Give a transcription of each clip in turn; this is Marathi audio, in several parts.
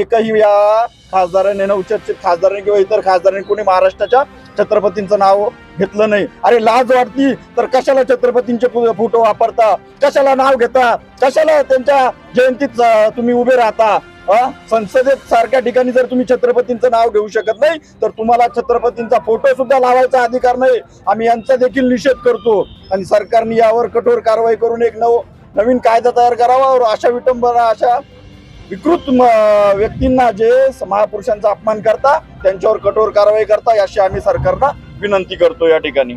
एकही या खासदाराने नवचर्चित खासदाराने किंवा इतर खासदारांनी कोणी महाराष्ट्राच्या छत्रपतींचं नाव घेतलं नाही. अरे लाज वाटती. तर कशाला छत्रपतींचे फोटो वापरता? कशाला नाव घेता? कशाला त्यांच्या जयंतीत तुम्ही उभे राहता? संसदेत सारख्या ठिकाणी जर तुम्ही छत्रपतींचं नाव घेऊ शकत नाही तर तुम्हाला छत्रपतींचा फोटो सुद्धा लावायचा अधिकार नाही. आम्ही यांचा देखील निषेध करतो. आणि सरकारने यावर कठोर कारवाई करून एक नव नवीन कायदा तयार करावा. और अशा विटंबना अशा विकृत व्यक्तींना जे महापुरुषांचा अपमान करता त्यांच्यावर कठोर कारवाई करता अशी आम्ही सरकारला विनंती करतो या ठिकाणी.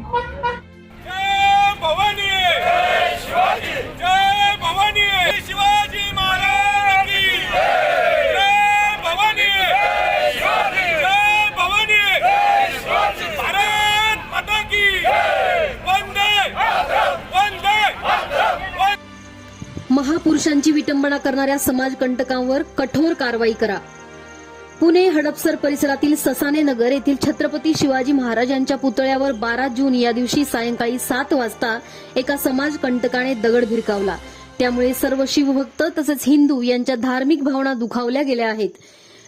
पुरुषांची विटंबना करणाऱ्या समाजकंटकांवर कठोर कारवाई करा. पुणे हडपसर परिसरातील ससाने नगर येथील छत्रपती शिवाजी महाराजांच्या पुतळ्यावर बारा जून या दिवशी सायंकाळी सात वाजता एका समाजकंटकाने दगड भिरकावला. त्यामुळे सर्व शिवभक्त तसेच हिंदू यांच्या धार्मिक भावना दुखावल्या गेल्या आहेत.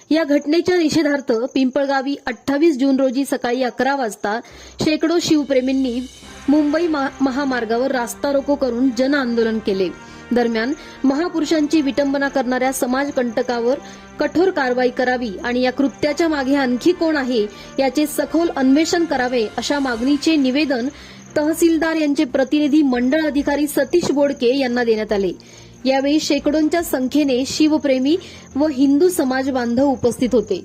या घटनेच्या निषेधार्थ पिंपळगावी अठ्ठावीस जून रोजी सकाळी अकरा वाजता शेकडो शिवप्रेमींनी मुंबई महा- महामार्गावर रास्ता रोको करून जन आंदोलन केले. दरम्यान महापुरुषांची विटंबना करणाऱ्या समाजकंटकावर कठोर कारवाई करावी आणि या कृत्याच्या मागे आणखी कोण आहे याचे सखोल अन्वेषण करावे अशा मागणीचे निवेदन तहसीलदार यांचे प्रतिनिधी मंडळ अधिकारी सतीश बोडके यांना देण्यात आले. यावेळी शेकडोंच्या संख्येने शिवप्रेमी व हिंदू समाज बांधव उपस्थित होते.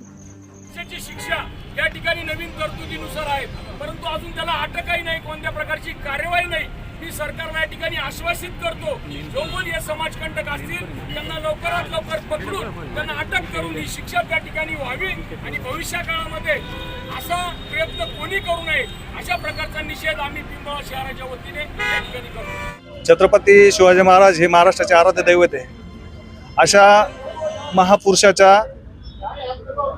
शिक्षा या ठिकाणी नवीन तरतुदीनुसार आहे. परंतु अजून त्याला अटकही नाही कोणत्या प्रकारची कार्यवाही नाही. मी सरकारला या ठिकाणी आश्वासित करतो जो कोण या समाजकंटक असतील त्यांना लवकरात लवकर पकडून त्यांना अटक करून ही शिक्षा त्या ठिकाणी व्हावी आणि भविष्या काळामध्ये असा प्रयत्न कोणी करू नये अशा प्रकारचा निषेध आम्ही पिंपळा शहराच्या वतीने या ठिकाणी करतो. छत्रपती शिवाजी महाराज हे महाराष्ट्राचे आराध्य दैवत आहे. अशा महापुरुषाच्या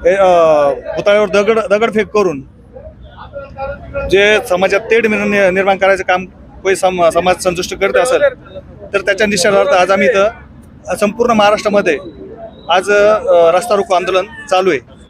हे, अं, पुतळ्यावर दगड दगडफेक करून जे समाजात तेढ निर्माण करायचं काम कोणी सम समाज संतुष्ट करत असेल तर त्याच्या निषेधार्थ आज आम्ही इथं संपूर्ण महाराष्ट्रामध्ये आज रस्ता रोको आंदोलन चालू आहे.